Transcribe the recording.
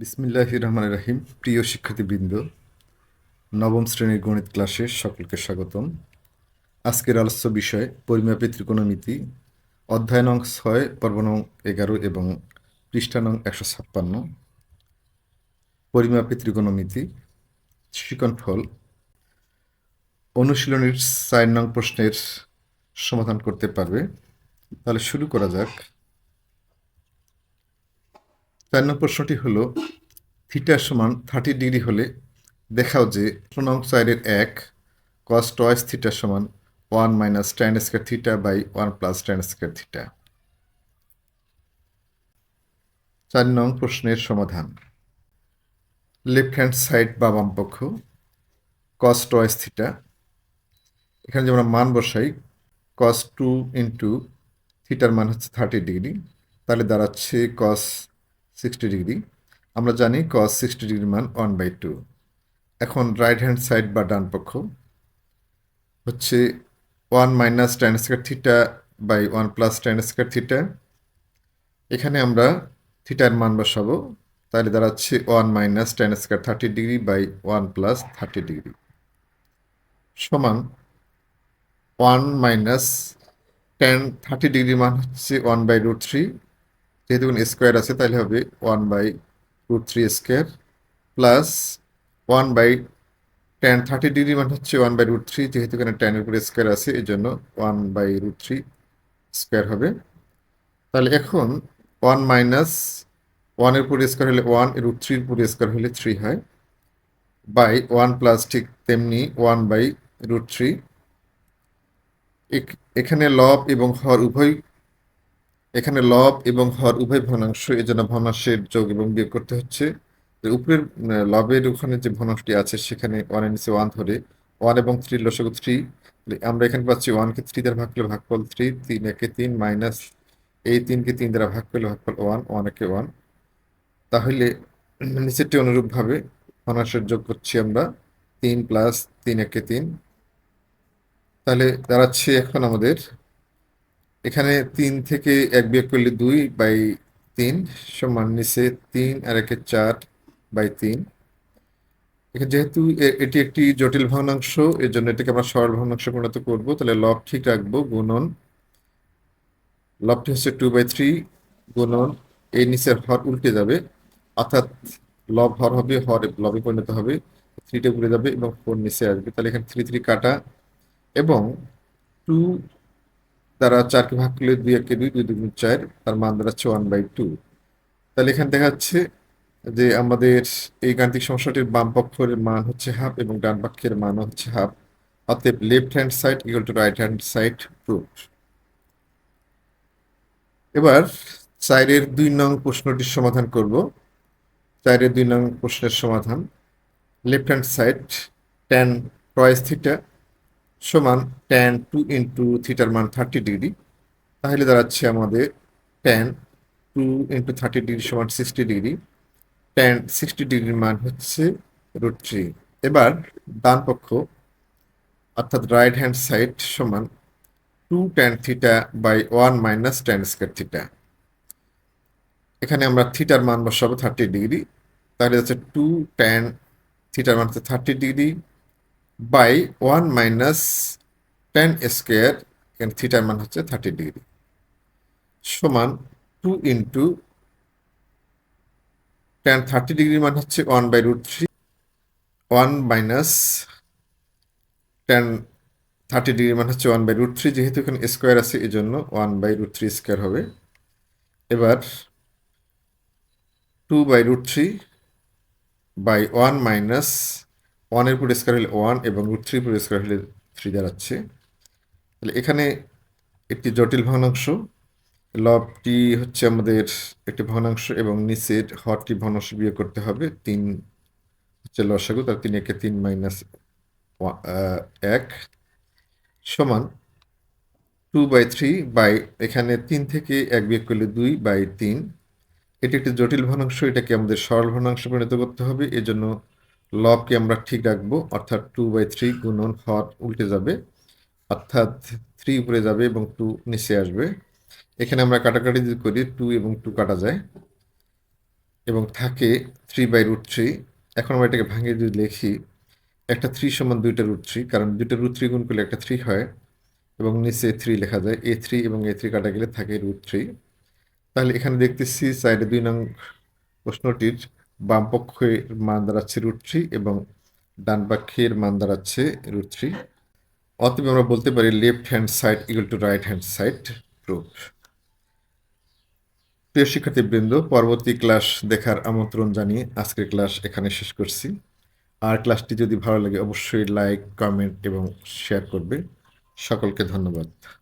বিসমিল্লাহ রহমান রাহিম প্রিয় শিক্ষার্থীবৃন্দ, নবম শ্রেণির গণিত ক্লাসে সকলকে স্বাগতম। আজকের আলোচ্য বিষয় পরিমাপে ত্রিকোণমিতি, অধ্যায় নং ছয়, পর্ব নং এগারো এবং পৃষ্ঠা নং একশো ছাপ্পান্ন। পরিমাপে ত্রিকোণমিতি ফল, অনুশীলনের চার নং প্রশ্নের সমাধান করতে পারবে। তাহলে শুরু করা যাক। চার নম্বর প্রশ্নটি হল থিটা সমান থার্টি ডিগ্রি হলে দেখাও যে নং চারের এক কস টয়েস থিটা সমান one minus tan square theta by one plus tan square theta. চার নং প্রশ্নের সমাধান। লেফট হ্যান্ড সাইড বা বাম পক্ষ কস টয়েস থিটা। এখানে যে আমরা মান বসাই কস টু ইন্টু থিটার মান হচ্ছে থার্টি ডিগ্রি, তাহলে দাঁড়াচ্ছে কস সিক্সটি ডিগ্রি আমরা জানি কস সিক্সটি ডিগ্রি মান ওয়ান বাই টু এখন রাইট হ্যান্ড সাইড বা ডান পক্ষ হচ্ছে one minus tan square theta by one plus tan square theta এখানে আমরা থিটার মান বসাবো, তাহলে দাঁড়াচ্ছে one minus tan square thirty degree by one plus thirty degree সমান one minus tan thirty degree মান হচ্ছে ওয়ান বাই রুট থ্রি যেহেতু স্কোয়ার আছে, তাহলে হবে one by root three square plus one by tan thirty degree মানে হচ্ছে one by root three যেহেতু এখানে টেনের উপরে স্কোয়ার আছে এই জন্য one by root three square হবে। তাহলে এখন ওয়ান মাইনাস ওয়ানের উপরে স্কোয়ার হলে ওয়ান রুট থ্রির উপরে স্কোয়ার হলে থ্রি হয়। বাই ওয়ান প্লাস ঠিক তেমনি ওয়ান বাই রুট থ্রি এখানে লব এবং হর উভয় এখানে লব এবং হর উভয় ভগ্নাংশ এই জন্য ভগ্নাংশের যোগ এবং বিয়োগ করতে হচ্ছে। উপরের লবের ওখানে যে ভগ্নাংশটি আছে, সেখানে ওয়ানের নিচে ওয়ান ধরে ওয়ান এবং থ্রি লসগু থ্রি আমরা এখানে পাচ্ছি ওয়ানকে থ্রি দ্বারা ভাগ করলে ভাগ ভাগফল থ্রি তিন একে তিন মাইনাস এই তিনকে তিন দ্বারা ভাগ করলে ভাগ ভাগফল ওয়ান ওয়ান একে ওয়ান তাহলে নিচেরটি অনুরূপভাবে ভগ্নাংশের যোগ করছি আমরা তিন প্লাস তিন একে তিন। তাহলে দাঁড়াচ্ছে এখন আমাদের এখানে তিন থেকে এক বিয়োগ করলে দুই বাই তিন সমান নিচে তিন আর একে চার বাই তিন। এখানে যেহেতু এটি একটি জটিল ভগ্নাংশ এর জন্য এটাকে আমরা সরল ভগ্নাংশ পরিণত করব। তাহলে লব ঠিক রাখব, গুণন। লবটি হচ্ছে টু বাই থ্রি গুণন। এই নিচের হর উল্টে যাবে, অর্থাৎ লব হর হবে, হর লবে পরিণত হবে থ্রিটা উড়ে যাবে এবং ফোর নিচে আসবে। তাহলে এখানে থ্রি থ্রি কাটা। এবং টু দ্বারা চারকে ভাগ করলে দুই একে দুই দুই দুগুণ চার, তার মান দাঁড়াচ্ছে ওয়ান বাই টু তাহলে এখানে দেখা যাচ্ছে যে আমাদের এই গাণিতিক সমস্যাটির বাম পক্ষের মান হচ্ছে হাফ এবং ডান পক্ষের মান হচ্ছে হাফ অতএব left hand side equal to right hand side proof এবার চারের দুই নং প্রশ্নটির সমাধান করব। চারের দুই নং প্রশ্নের সমাধান। Left hand side tan two theta সমান ট্যান টু ইন্টু থিটার মান থার্টি ডিগ্রি তাহলে দাঁড়াচ্ছে আমাদের tan two into thirty degree সমান সিক্সটি ডিগ্রি ট্যান সিক্সটি ডিগ্রির মান হচ্ছে রুট থ্রি এবার ডান পক্ষ, অর্থাৎ রাইট হ্যান্ড সাইড সমান two tan theta by one minus tan square theta এখানে আমরা থিটার মান বসাবো থার্টি ডিগ্রি তাহলে হচ্ছে টু ট্যান থিটার মান হচ্ছে thirty degree by one minus tan square এখানে থিটার মান হচ্ছে থার্টি ডিগ্রি সমান two into tan thirty degree মান হচ্ছে one by root three one minus tan thirty degree মান হচ্ছে ওয়ান বাই রুট থ্রি যেহেতু এখানে স্কোয়ার আছে এই জন্য one by root three square হবে। এবার two by root three by one minus ওয়ানের উপর স্কোয়ার হলে ওয়ান এবং রুট থ্রি উপর স্কোয়ার হলে থ্রি দাঁড়াচ্ছে। তাহলে এখানে একটি জটিল ভগ্নাংশ লবটি হচ্ছে আমাদের একটি ভগ্নাংশ এবং নিচের হরটি ভগ্নাংশ বিয়োগ করতে হবে, তিন হচ্ছে লসাগু তার তিন একে তিন মাইনাস এক সমান টু বাই থ্রি বাই এখানে তিন থেকে এক বিয়োগ করলে দুই বাই তিন। এটি একটি জটিল ভগ্নাংশ, এটাকে আমাদের সরল ভগ্নাংশ পরিণত করতে হবে, এজন্য লবকে আমরা ঠিক রাখব, অর্থাৎ টু বাই থ্রি গুণন হর উল্টে যাবে, অর্থাৎ থ্রি উপরে যাবে এবং টু নিচে আসবে। এখানে আমরা কাটাকাটি যদি করি টু এবং টু কাটা যায়, এবং থাকে থ্রি বাই রুট থ্রি এখন আমরা এটাকে ভাঙিয়ে যদি লিখি, একটা থ্রি সমান দুইটা রুট থ্রি কারণ দুইটা রুট থ্রি গুণ করলে একটা থ্রি হয়, এবং নিচে থ্রি লেখা যায় এ থ্রি এবং এ থ্রি কাটা গেলে থাকে রুট থ্রি তাহলে এখানে দেখতেছি সাইডে দুই নং প্রশ্নটির বাম পক্ষের মান দাঁড়াচ্ছে রুট থ্রি এবং ডান পক্ষের মান দাঁড়াচ্ছে রুট থ্রি অতএব আমরা বলতে পারি left hand side equal to right hand side proof প্রিয় শিক্ষার্থীবৃন্দ, পরবর্তী ক্লাস দেখার আমন্ত্রণ জানিয়ে আজকের ক্লাস এখানে শেষ করছি। আর ক্লাসটি যদি ভালো লাগে, অবশ্যই লাইক কমেন্ট এবং শেয়ার করবে। সকলকে ধন্যবাদ।